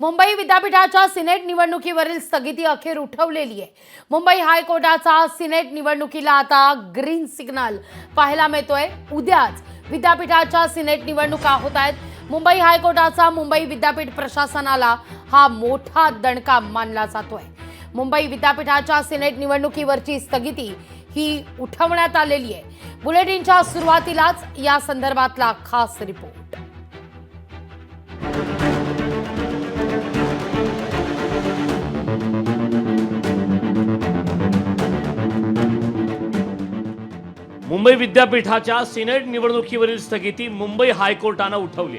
मुंबई विद्यापीठाच्या सिनेट निवडणुकीवरील स्थगिती अखेर उठवलेली आहे. मुंबई हायकोर्टाचा सिनेट निवडणुकीला आता ग्रीन सिग्नल पाहायला मिळतोय. उद्याच विद्यापीठाच्या सिनेट निवडणुका होत आहेत. मुंबई हायकोर्टाचा मुंबई विद्यापीठ प्रशासनाला हा मोठा दणका मानला जातोय. मुंबई विद्यापीठाच्या सिनेट निवडणुकीवरची स्थगिती ही उठवण्यात आलेली आहे. बुलेटिनच्या सुरुवातीलाच या संदर्भातला खास रिपोर्ट. मुंबई विद्यापीठाच्या सिनेट निवडणुकीवरील स्थगिती मुंबई हायकोर्टानं उठवली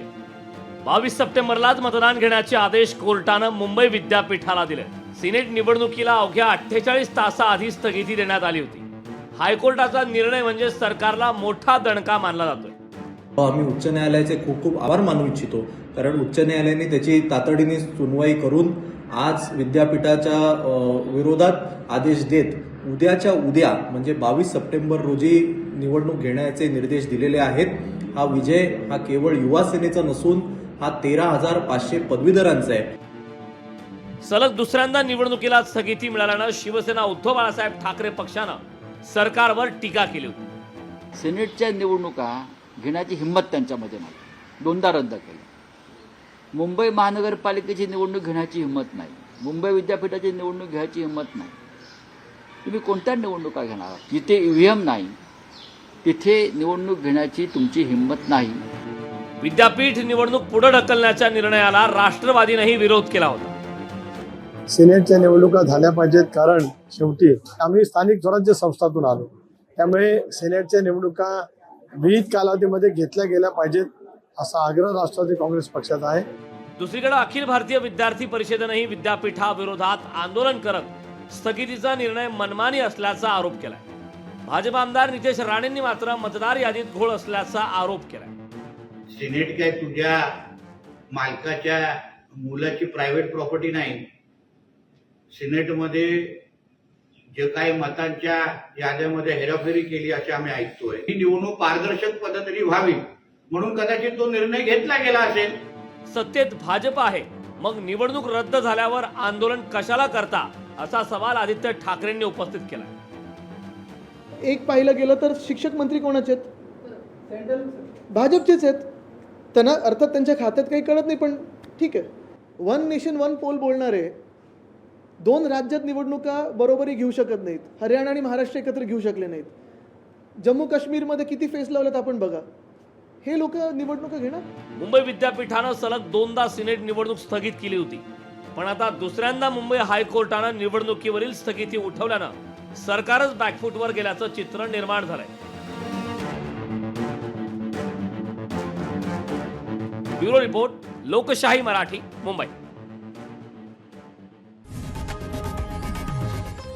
बावीस सप्टेंबरलाच मतदान घेण्याचे आदेश कोर्टानं मुंबई विद्यापीठाला दिले. सिनेट निवडणुकीला अवघ्या अठ्ठेचाळीस तासाआधी स्थगिती देण्यात आली होती. हायकोर्टाचा निर्णय म्हणजे सरकारला मोठा दणका मानला जातोय. आम्ही उच्च न्यायालयाचे खूप खूप आभार मानू इच्छितो. कारण उच्च न्यायालयाने त्याची तातडीने सुनवाई करून आज विद्यापीठाच्या विरोधात आदेश देत उद्याच्या उद्या म्हणजे बावीस सप्टेंबर रोजी निवडणूक घेण्याचे निर्देश दिलेले आहेत. हा विजय हा केवळ युवा सेनेचा नसून हा तेरा हजार पाचशे पदवीधरांचा आहे. सलग दुसऱ्यांदा निवडणुकीला स्थगिती मिळाल्यानं शिवसेना उद्धव बाळासाहेब ठाकरे पक्षानं सरकारवर टीका केली होती. सिनेटच्या निवडणुका घेण्याची हिंमत त्यांच्यामध्ये नाही. दोनदा रद्द केलं. मुंबई महानगरपालिकेची निवडणूक घेण्याची हिंमत नाही. मुंबई विद्यापीठाची निवडणूक घ्यायची हिंमत नाही. तुम्ही कोणत्या निवडणुका घेणार? जिथे ईव्हीएम नाही तिथे निवडणूक घेण्याची तुमची हिंमत नाही. विद्यापीठ निवडणूक पुढे ढकलण्याच्या निर्णयाला राष्ट्रवादीनेही विरोध केला होता. सिनेटच्या निवडणुका झाल्या पाहिजेत कारण शेवटी आम्ही स्थानिक स्वराज्य संस्थातून आलो. त्यामुळे सिनेटच्या निवडणुका विविध कालावधीमध्ये घेतल्या गेल्या पाहिजेत असा आग्रह राष्ट्रवादी काँग्रेस पक्षाचा आहे. दुसरीकडे अखिल भारतीय विद्यार्थी परिषदेनंही विद्यापीठाविरोधात आंदोलन करत स्थगितीचा निर्णय मनमानी असल्याचा आरोप केलाय. भाजप आमदार नितेश राणेंनी मात्र मतदार यादीत घोळ असल्याचा आरोप केलाय. सिनेट काय तुझ्या मालकाच्या मुलाची प्रायव्हेट प्रॉपर्टी नाही. सिनेटमध्ये जे काही मतांच्या याद्यामध्ये हेराफेरी केली अशी आम्ही ऐकतोय. ही निवडणूक पारदर्शक पद्धतीने व्हावी म्हणून कदाचित तो निर्णय घेतला गेला असेल. सत्तेत भाजप आहे. मग निवडणूक रद्द झाल्यावर आंदोलन कशाला करता असा सवाल आदित्य ठाकरेंनी उपस्थित केला. एक पाहिलं गेलं तर शिक्षक मंत्री कोणाचे आहेत? भाजपचेच आहेत. त्यांना अर्थात त्यांच्या खात्यात काही कळत नाही पण ठीक आहे. वन नेशन वन पोल बोलणारे दोन राज्यात निवडणुका बरोबरी घेऊ शकत नाहीत. हरियाणा आणि महाराष्ट्र एकत्र घेऊ शकले नाहीत. जम्मू काश्मीरमध्ये किती फेस लावलेत आपण बघा. हे लोक निवडणुका घेणार? मुंबई विद्यापीठानं सलग दोनदा सिनेट निवडणूक स्थगित केली होती. पण आता दुसऱ्यांदा मुंबई हायकोर्टानं निवडणुकीवरील स्थगिती उठवल्यानं सरकारच बॅकफूटवर गेल्याचं चित्र निर्माण झालंय. ब्युरो रिपोर्ट लोकशाही मराठी मुंबई.